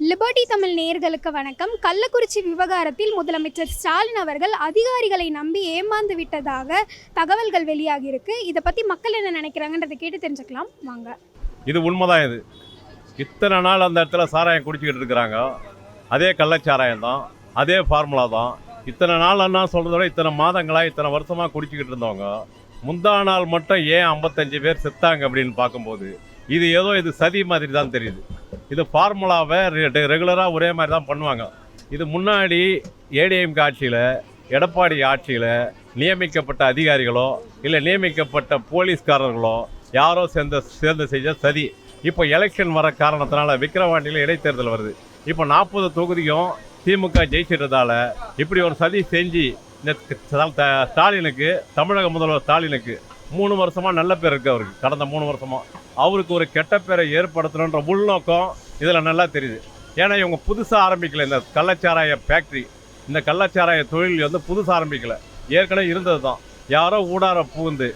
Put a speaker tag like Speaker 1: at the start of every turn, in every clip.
Speaker 1: Liberty Tamil நேயர்களுக்கு வணக்கம். கள்ளக்குறிச்சி விவகாரத்தில் முதலமைச்சர் ஸ்டாலின் அவர்கள் அதிகாரிகளை நம்பி ஏமாந்து விட்டதாக தகவல்கள் வெளியாகியிருக்கு இதை பற்றி மக்கள் என்ன நினைக்கிறாங்கன்றதை கேட்டு தெரிஞ்சுக்கலாம். வாங்க.
Speaker 2: இது உண்மைதான் இது. இத்தனை நாள் அந்த இடத்துல சாராயம் குடிச்சிக்கிட்டு இருக்கிறாங்க. அதே கள்ளச்சாராயம் தான். அதே ஃபார்முலா தான். இத்தனை நாள் அண்ணா சொல்கிறத விட இத்தனை மாதங்களாக இத்தனை வருஷமாக குடிச்சிக்கிட்டு இருந்தவங்க முந்தா நாள் மட்டும் ஏன் ஐம்பத்தஞ்சு பேர் செத்தாங்க அப்படின்னு பார்க்கும்போது இது ஏதோ இது சதி மாதிரி தான் தெரியுது. இது ஃபார்முலாவை ரெகுலராக ஒரே மாதிரி தான் பண்ணுவாங்க. இது முன்னாடி ஏடிஎம் ஆட்சியில் எடப்பாடி ஆட்சியில் நியமிக்கப்பட்ட அதிகாரிகளோ இல்லை நியமிக்கப்பட்ட போலீஸ்காரர்களோ யாரோ சேர்ந்த சேர்ந்து செஞ்ச சதி. இப்போ எலெக்ஷன் வர காரணத்தினால விக்கிரவாண்டியில் இடைத்தேர்தல் வருது. இப்போ நாற்பது தொகுதியும் திமுக ஜெயிச்சிட்டதால இப்படி ஒரு சதி செஞ்சு இந்த ஸ்டாலினுக்கு தமிழக முதல்வர் ஸ்டாலினுக்கு மூணு வருஷமாக நல்ல பேர் இருக்கு அவருக்கு. கடந்த மூணு வருஷமாக அவருக்கு ஒரு கெட்ட பேரை ஏற்படுத்தணுன்ற உள்நோக்கம் இதில் நல்லா தெரியுது. ஏன்னா இவங்க புதுசாக ஆரம்பிக்கல இந்த கள்ளச்சாராய ஃபேக்ட்ரி இந்த கள்ளச்சாராய தொழில் வந்து புதுசாக ஆரம்பிக்கலை. ஏற்கனவே இருந்தது தான் யாரோ ஊடார பூந்து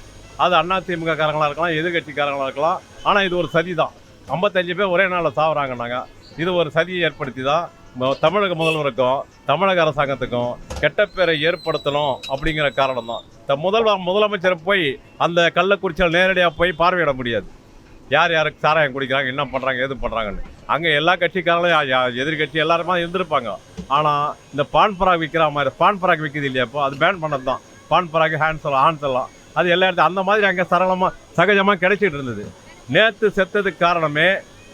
Speaker 2: அது அண்ணா திமுக இருக்கலாம் எதிர்கட்சிக்காரங்களாக இருக்கலாம் ஆனால் இது ஒரு சதி தான் ஐம்பத்தஞ்சு பேர் ஒரே நாளில் சாவுறாங்கன்னாங்க. இது ஒரு சதியை ஏற்படுத்தி தான் தமிழக முதல்வருக்கும் தமிழக அரசாங்கத்துக்கும் கெட்ட பேரை ஏற்படுத்தணும் அப்படிங்கிற காரணம் தான் இந்த முதல்வர் முதலமைச்சர் போய் அந்த கள்ளக்குறிச்சியில் நேரடியாக போய் பார்வையிட முடியாது. யார் யாருக்கு சாராயம் குடிக்கிறாங்க என்ன பண்ணுறாங்க எது பண்ணுறாங்கன்னு அங்கே எல்லா கட்சிக்காரங்களும் எதிர்கட்சி எல்லாருமா இருந்திருப்பாங்க. ஆனால் இந்த பான் பராக் விற்கிற மாதிரி பான் பராக் விற்கிது இல்லையா இப்போ? அது பேன் பண்ணது தான் பான் பராக் ஹேண்ட் சொல்லலாம் ஹான்ஸ் சொல்லலாம் அது எல்லா இடத்துல அந்த மாதிரி அங்கே சரளமாக சகஜமாக கிடைச்சிட்டு இருந்தது. நேற்று செத்ததுக்கு காரணமே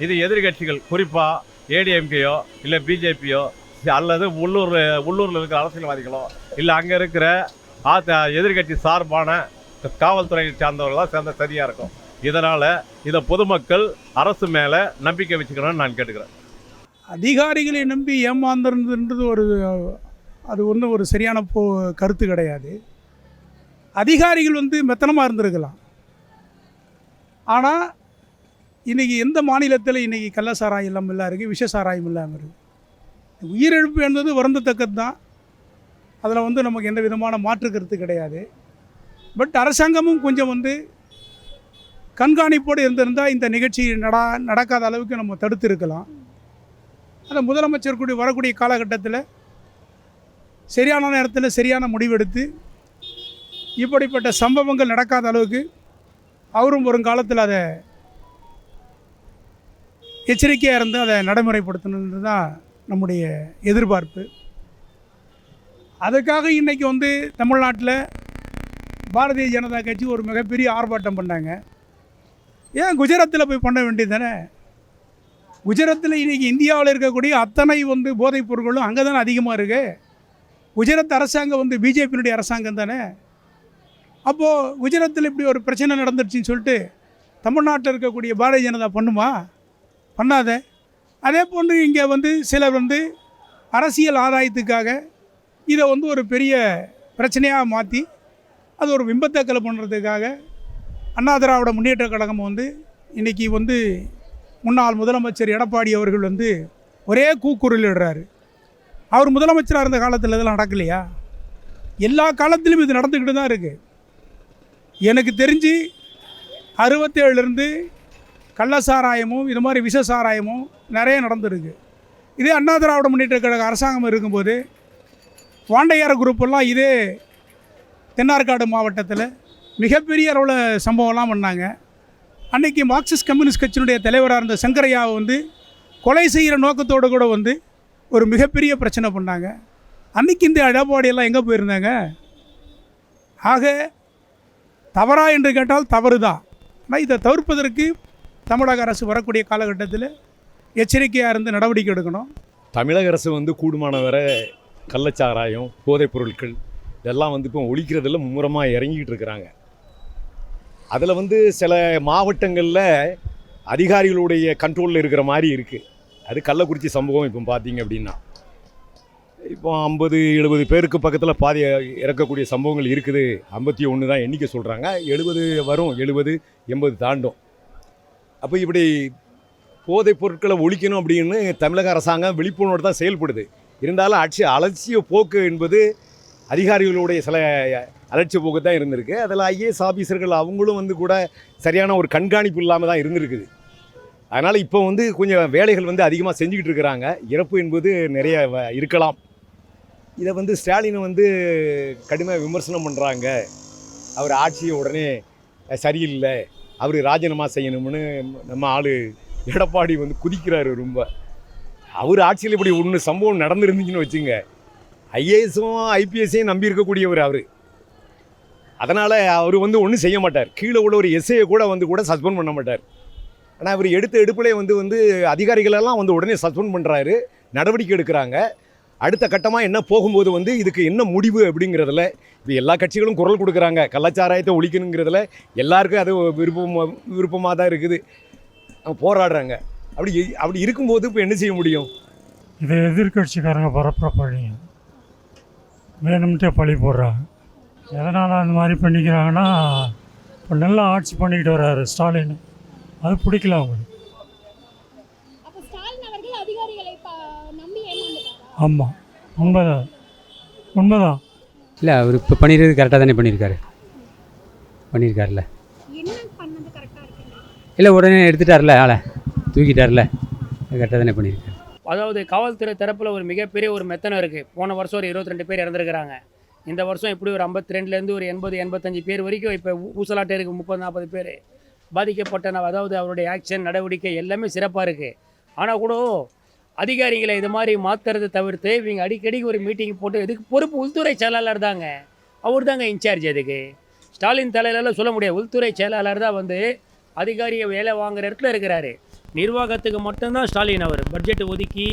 Speaker 2: இது எதிர்கட்சிகள் குறிப்பாக ஏடிஎம்கேயோ இல்லை பிஜேபியோ அல்லது உள்ளூர் உள்ளூரில் இருக்கிற அரசியல்வாதிகளோ இல்லை அங்கே இருக்கிற ஆ எதிர்கட்சி சார்பான காவல்துறையை சார்ந்தவர்களாக சேர்ந்த சரியாக இருக்கும். இதனால் இதை பொதுமக்கள் அரசு மேலே நம்பிக்கை வச்சுக்கணும்னு நான் கேட்டுக்கிறேன்.
Speaker 3: அதிகாரிகளை நம்பி ஏமாந்துருந்ததுன்றது ஒரு அது ஒன்றும் ஒரு சரியான போ கருத்து கிடையாது. அதிகாரிகள் வந்து மெத்தனமாக இருந்திருக்கலாம். ஆனால் இன்றைக்கி எந்த மாநிலத்தில் இன்றைக்கி கள்ள சாராயம் இல்லாமல் இல்லை இருக்குது விஷ சாராயம் இல்லாமல் இருக்குது உயிரிழப்பு என்பது வருந்தத்தக்கது தான் அதில் வந்து நமக்கு எந்த விதமான மாற்று கருத்து கிடையாது. பட் அரசாங்கமும் கொஞ்சம் வந்து கண்காணிப்போடு இருந்திருந்தால் இந்த நிகழ்ச்சி நடா நடக்காத அளவுக்கு நம்ம தடுத்து இருக்கலாம் அந்த முதலமைச்சர் கூடிய வரக்கூடிய காலகட்டத்தில் சரியான நேரத்தில் சரியான முடிவெடுத்து இப்படிப்பட்ட சம்பவங்கள் நடக்காத அளவுக்கு அவரும் வருங்காலத்தில் அதை எச்சரிக்கையாக இருந்து அதை நடைமுறைப்படுத்தணுன்றது தான் நம்முடைய எதிர்பார்ப்பு. அதுக்காக இன்றைக்கி வந்து தமிழ்நாட்டில் பாரதிய ஜனதா கட்சி ஒரு மிகப்பெரிய ஆர்ப்பாட்டம் பண்ணாங்க. ஏன் குஜராத்தில் போய் பண்ண வேண்டியது தானே? குஜராத்தில் இன்றைக்கி இந்தியாவில் இருக்கக்கூடிய அத்தனை வந்து போதைப் பொருட்களும் அங்கே தானே அதிகமாக இருக்குது குஜராத் அரசாங்கம் வந்து பிஜேபியினுடைய அரசாங்கம் தானே? அப்போது குஜராத்தில் இப்படி ஒரு பிரச்சனை நடந்துருச்சுன்னு சொல்லிட்டு தமிழ்நாட்டில் இருக்கக்கூடிய பாரதிய ஜனதா பண்ணுமா? பண்ணாத. அதே போன்று இங்கே வந்து சிலர் வந்து அரசியல் ஆதாயத்துக்காக இதை வந்து ஒரு பெரிய பிரச்சனையாக மாற்றி அது ஒரு பிம்பத்தை பண்ணுறதுக்காக அண்ணா திராவிட முன்னேற்ற கழகம் வந்து இன்றைக்கி வந்து முன்னாள் முதலமைச்சர் எடப்பாடி அவர்கள் வந்து ஒரே கூக்குரலிடுறாரு. அவர் முதலமைச்சராக இருந்த காலத்தில் இதெல்லாம் நடக்கலையா? எல்லா காலத்திலும் இது நடந்துக்கிட்டு தான் இருக்குது எனக்கு தெரிஞ்சு அறுபத்தேழுலேருந்து கள்ள சாராயமும் இது மாதிரி விஷ சாராயமும் நிறைய நடந்துருக்கு. இதே அண்ணா திராவிட முன்னேற்ற கழக அரசாங்கம் இருக்கும்போது வாண்டையார குரூப்பெல்லாம் இதே தென்னார்காடு மாவட்டத்தில் மிகப்பெரிய அளவில் சம்பவம்லாம் பண்ணாங்க. அன்றைக்கி மார்க்சிஸ்ட் கம்யூனிஸ்ட் கட்சியினுடைய தலைவராக இருந்த சங்கரையாவை வந்து கொலை செய்கிற நோக்கத்தோடு கூட வந்து ஒரு மிகப்பெரிய பிரச்சனை பண்ணாங்க. அன்றைக்கி இந்த எடப்பாடியெல்லாம் எங்கே போயிருந்தாங்க? ஆக தவறா என்று கேட்டால் தவறு தான் ஆனால் இதை தவிர்ப்பதற்கு தமிழக அரசு வரக்கூடிய காலகட்டத்தில் எச்சரிக்கையாக இருந்து நடவடிக்கை எடுக்கணும்.
Speaker 4: தமிழக அரசு வந்து கூடுமான வரை கள்ளச்சாராயம் போதைப் பொருட்கள் இதெல்லாம் வந்து இப்போ ஒழிக்கிறதுல மும்முரமாக இறங்கிக்கிட்டு இருக்கிறாங்க. அதில் வந்து சில மாவட்டங்களில் அதிகாரிகளுடைய கண்ட்ரோலில் இருக்கிற மாதிரி இருக்குது அது கள்ளக்குறிச்சி சம்பவம் இப்போ பார்த்தீங்க அப்படின்னா. இப்போ ஐம்பது எழுபது பேருக்கு பக்கத்தில் பாதி இறக்கக்கூடிய சம்பவங்கள் இருக்குது. ஐம்பத்தி ஒன்று தான் எண்ணிக்கை சொல்கிறாங்க எழுபது வரும் எழுபது எண்பது தாண்டும். அப்போ இப்படி போதைப் பொருட்களை ஒழிக்கணும் அப்படின்னு தமிழக அரசாங்கம் விழிப்புணர்வு தான் செயல்படுது. இருந்தாலும் ஆட்சி அலட்சிய போக்கு என்பது அதிகாரிகளுடைய சில அலட்சிய போக்கு தான் இருந்திருக்கு. அதில் ஐஏஎஸ் ஆஃபீஸர்கள் அவங்களும் வந்து கூட சரியான ஒரு கண்காணிப்பு இல்லாமல் தான் இருந்திருக்குது. அதனால் இப்போ வந்து கொஞ்சம் வேலைகள் வந்து அதிகமாக செஞ்சுக்கிட்டு இருக்கிறாங்க. இறப்பு என்பது நிறைய வ- இருக்கலாம். இதை வந்து ஸ்டாலின் வந்து கடுமையாக விமர்சனம் பண்ணுறாங்க அவர் ஆட்சியை உடனே சரியில்லை. அவர் ராஜினாமா செய்யணும்னு நம்ம ஆள் எடப்பாடி வந்து குதிக்கிறாரு ரொம்ப. அவர் ஆட்சியில் இப்படி ஒன்று சம்பவம் நடந்துருந்துச்சுன்னு வச்சுங்க. ஐஏஎஸும் ஐபிஎஸ்ஸையும் நம்பி இருக்கக்கூடியவர் அவர். அதனால் அவர் வந்து ஒன்றும் செய்ய மாட்டார். கீழே உள்ள ஒரு எஸ்ஐயை கூட வந்து கூட சஸ்பெண்ட் பண்ண மாட்டார். ஆனால் அவர் எடுத்த எடுப்பிலே வந்து வந்து அதிகாரிகளெல்லாம் வந்து உடனே சஸ்பெண்ட் பண்ணுறாரு நடவடிக்கை எடுக்கிறாங்க. அடுத்த கட்டமாக என்ன போகும்போது வந்து இதுக்கு என்ன முடிவு அப்படிங்கிறதுல இப்போ எல்லா கட்சிகளும் குரல் கொடுக்குறாங்க. கலாச்சாரத்தை ஒழிக்கணுங்கிறதுல எல்லாருக்கும் அது விருப்பம் விருப்பமாக தான் இருக்குது. அவங்க போராடுறாங்க. அப்படி அப்படி இருக்கும்போது இப்போ என்ன செய்ய முடியும்?
Speaker 5: இதை எதிர்கட்சிக்காரங்க பரப்புற பழியும் வேணும்ட்டே பழி போடுறாங்க எதனால் அந்த மாதிரி பண்ணிக்கிறாங்கன்னா இப்போ நல்லா ஆட்சி பண்ணிக்கிட்டு வர்றாரு ஸ்டாலின். அது பிடிக்கல அவங்களுக்கு.
Speaker 1: அப்போ ஸ்டாலின் அவர்கள் அதிகாரிகளை நம்பி ஏமாந்துட்டாரா?
Speaker 5: ஆமாம் உண்மைதான். உண்மைதான்.
Speaker 6: இல்லை அவர் இப்போ பண்ணிடுறது கரெக்டாக தானே பண்ணியிருக்காரு பண்ணியிருக்காருல்ல இல்லை உடனே எடுத்துட்டார்ல ஆளை. தூக்கிட்டார்ல கரெக்டாக தானே பண்ணியிருக்காரு
Speaker 7: அதாவது காவல்துறை தரப்பில் ஒரு மிகப்பெரிய ஒரு மெத்தனம் இருக்குது போன வருஷம் ஒரு 22 பேர் இறந்துருக்கிறாங்க. இந்த வருஷம் இப்படி ஒரு 52 ரெண்டுலேருந்து ஒரு எண்பது எண்பத்தஞ்சு பேர் வரைக்கும் இப்போ ஊசலாட்டே இருக்குது முப்பது நாற்பது பேர். பாதிக்கப்பட்ட அதாவது அவருடைய ஆக்ஷன் நடவடிக்கை எல்லாமே சிறப்பாக இருக்குது ஆனால் கூட அதிகாரிகளை இது மாதிரி மாற்றுறதை தவிர்த்து இவங்க அடிக்கடி ஒரு மீட்டிங் போட்டு இதுக்கு பொறுப்பு உள்துறை செயலாளர் தாங்க. அவர் தாங்க இன்சார்ஜ் அதுக்கு. ஸ்டாலின் தலையிலலாம் சொல்ல முடியாது. உள்துறை செயலாளர் தான் வந்து அதிகாரியை வேலை வாங்குற இடத்துல இருக்கிறாரு. நிர்வாகத்துக்கு மட்டும்தான் ஸ்டாலின் அவர். பட்ஜெட் ஒதுக்கி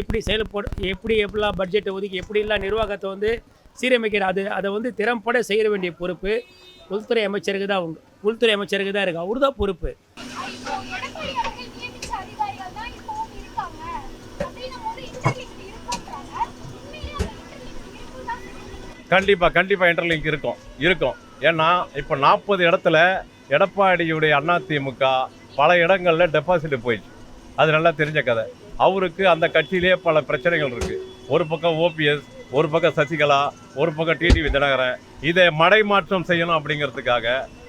Speaker 7: இப்படி செயல்பட எப்படி எப்படிலாம் பட்ஜெட்டை ஒதுக்கி எப்படிலாம் நிர்வாகத்தை வந்து சீரமைக்கிற அது அதை வந்து திறம்பட செய்ய வேண்டிய பொறுப்பு உள்துறை அமைச்சருக்கு தான் அவங்க உள்துறை அமைச்சருக்கு தான் இருக்குது அவர் தான் பொறுப்பு.
Speaker 2: கண்டிப்பாக கண்டிப்பாக இன்டர்லிங்க் இருக்கும். இருக்கும். ஏன்னா இப்போ நாற்பது இடத்துல எடப்பாடியுடைய அதிமுக பல இடங்களில் டெபாசிட் போயிடுச்சு. அது நல்லா தெரிஞ்ச கதை. அவருக்கு அந்த கட்சியிலேயே பல பிரச்சனைகள் இருக்குது ஒரு பக்கம் ஓபிஎஸ் ஒரு பக்கம் சசிகலா ஒரு பக்கம் டிடிவி தினகரன். இதை மடை மாற்றம் செய்யணும் அப்படிங்கிறதுக்காக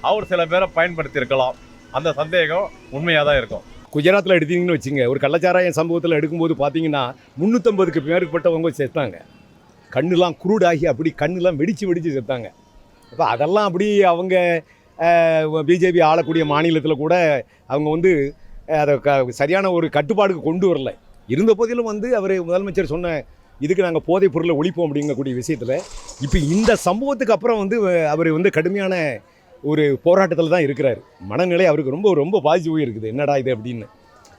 Speaker 2: அவர் சில பேரை பயன்படுத்தியிருக்கலாம். அந்த சந்தேகம் உண்மையாக தான் இருக்கும்.
Speaker 4: குஜராத்தில் எடுத்தீங்கன்னு வச்சுங்க ஒரு கள்ளச்சாராயம் சம்பவத்தில் எடுக்கும்போது பார்த்தீங்கன்னா முந்நூற்றம்பதுக்கு மேற்பட்டவங்க செத்தாங்க. கண்ணுலாம் குருடாகி அப்படி கண்ணுலாம் வெடித்து வெடித்து செத்தாங்க. அப்போ அதெல்லாம் அப்படி அவங்க பிஜேபி ஆளக்கூடிய மாநிலத்தில் கூட அவங்க வந்து அதை க சரியான ஒரு கட்டுப்பாடுக்கு கொண்டு வரல. இருந்த போதிலும் வந்து அவர் முதலமைச்சர் சொன்ன இதுக்கு நாங்கள் போதைப் பொருளை ஒழிப்போம் அப்படிங்கக்கூடிய விஷயத்தில் இப்போ இந்த சம்பவத்துக்கு அப்புறம் வந்து அவர் வந்து கடுமையான ஒரு போராட்டத்தில் தான் இருக்கிறார். மனநிலை அவருக்கு ரொம்ப ரொம்ப பாதிச்சு போயிருக்குது என்னடா இது? அப்படின்னு.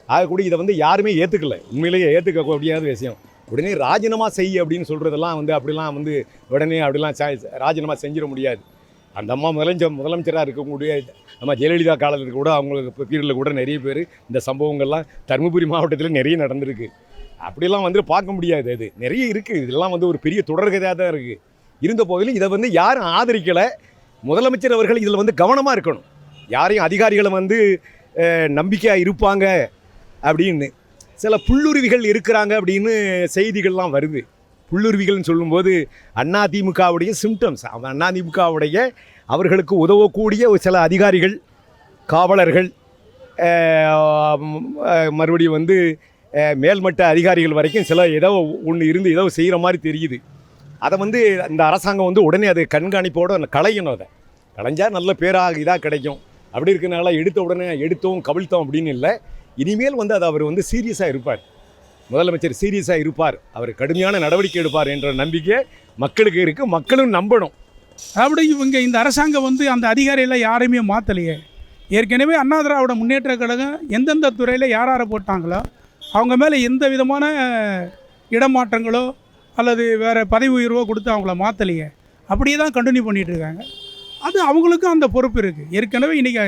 Speaker 4: ஆகக்கூடிய இதை வந்து யாருமே ஏற்றுக்கல உண்மையிலேயே ஏற்றுக்க முடியாத விஷயம். உடனே ராஜினாமா செய் அப்படின்னு சொல்கிறதெல்லாம் வந்து அப்படிலாம் வந்து உடனே அப்படிலாம் ராஜினாமா செஞ்சிட முடியாது. அந்த அம்மா முதலமைச்சர் முதலமைச்சராக இருக்கக்கூடிய நம்ம ஜெயலலிதா காலத்தில் கூட அவங்களுக்கு பீரியடில் கூட நிறைய பேர் இந்த சம்பவங்கள்லாம் தருமபுரி மாவட்டத்தில் நிறைய நடந்திருக்கு. அப்படிலாம் வந்து பார்க்க முடியாது அது. நிறைய இருக்குது இதெல்லாம் வந்து ஒரு பெரிய தொடர்கதையாக தான் இருக்குது இருந்த போதிலும் இதை வந்து யாரும் ஆதரிக்கலை. முதலமைச்சர் அவர்கள் இதில் வந்து கவனமாக இருக்கணும். யாரையும் அதிகாரிகளை வந்து நம்பிக்கையாக இருப்பாங்க அப்படின்னு. சில புல்லுருவிகள் இருக்கிறாங்க அப்படின்னு செய்திகள்லாம் வருது. புல்லுருவிகள்னு சொல்லும்போது அதிமுகவுடைய சிம்டம்ஸ் அதிமுகவுடைய அவர்களுக்கு உதவக்கூடிய ஒரு சில அதிகாரிகள் காவலர்கள் மறுபடியும் வந்து மேல்மட்ட அதிகாரிகள் வரைக்கும் சில ஏதோ ஒன்று இருந்து ஏதோ செய்கிற மாதிரி தெரியுது. அதை வந்து இந்த அரசாங்கம் வந்து உடனே அது கண்காணிப்போடு களையணும் அதை. களைஞ்சால் நல்ல பேராக இதாக கிடைக்கும். அப்படி இருக்கிறனால எடுத்த உடனே எடுத்தோம் கவிழ்த்தோம் அப்படின்னு இல்லை. இனிமேல் வந்து அது அவர் வந்து சீரியஸாக இருப்பார். முதலமைச்சர் சீரியஸாக இருப்பார். அவர் கடுமையான நடவடிக்கை எடுப்பார் என்ற நம்பிக்கை மக்களுக்கு இருக்குது மக்களும் நம்பணும்.
Speaker 3: அப்படி இவங்க இந்த அரசாங்கம் வந்து அந்த அதிகாரிகளை யாரையுமே மாற்றலையே ஏற்கனவே அண்ணா திராவிட முன்னேற்ற கழகம் எந்தெந்த துறையில் யார் யாரை போட்டாங்களோ அவங்க மேலே எந்த விதமான இடமாற்றங்களோ அல்லது வேறு பதவி உயர்வோ கொடுத்து அவங்கள மாற்றலையே அப்படியே தான் கண்டினியூ பண்ணிகிட்டு இருக்காங்க. அது அவங்களுக்கும் அந்த பொறுப்பு இருக்குது ஏற்கனவே இன்றைக்கி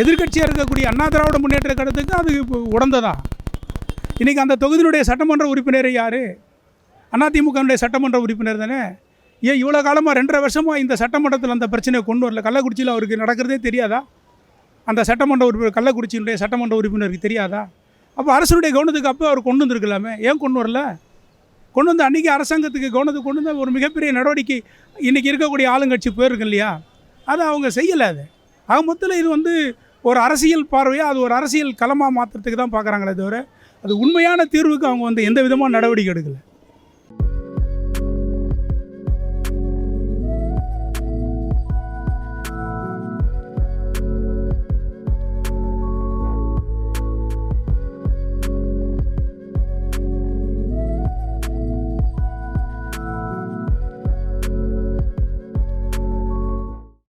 Speaker 3: எதிர்க்கட்சியாக இருக்கக்கூடிய அண்ணா திராவிட முன்னேற்ற கழகத்துக்கு அது இப்போ உடந்ததான் இன்றைக்கி அந்த தொகுதியினுடைய சட்டமன்ற உறுப்பினர் யார்? அதிமுகனுடைய சட்டமன்ற உறுப்பினர் தானே? ஏன் இவ்வளோ காலமாக ரெண்டரை வருஷமாக இந்த சட்டமன்றத்தில் அந்த பிரச்சனையை கொண்டு வரல? கள்ளக்குறிச்சியில் அவருக்கு நடக்கிறதே தெரியாதா? அந்த சட்டமன்ற உறுப்பினர் கள்ளக்குறிச்சியினுடைய சட்டமன்ற உறுப்பினருக்கு தெரியாதா? அப்போ அரசனுடைய கவனத்துக்கு அப்போ அவர் கொண்டு வந்திருக்கலாமே. ஏன் கொண்டு வரல? கொண்டு வந்து அன்றைக்கி அரசாங்கத்துக்கு கவனத்துக்கு கொண்டு வந்து ஒரு மிகப்பெரிய நடவடிக்கை இன்றைக்கி இருக்கக்கூடிய ஆளுங்கட்சி போயிருக்கு இல்லையா? அதை அவங்க செய்யலை அது. ஆக மொத்தத்தில் இது வந்து ஒரு அரசியல் பார்வையாக அது ஒரு அரசியல் களமாக மாற்றுறதுக்கு தான் பார்க்குறாங்களே தவிர அது உண்மையான தீர்வுக்கு அவங்க வந்து எந்த விதமான நடவடிக்கை எடுக்கலை.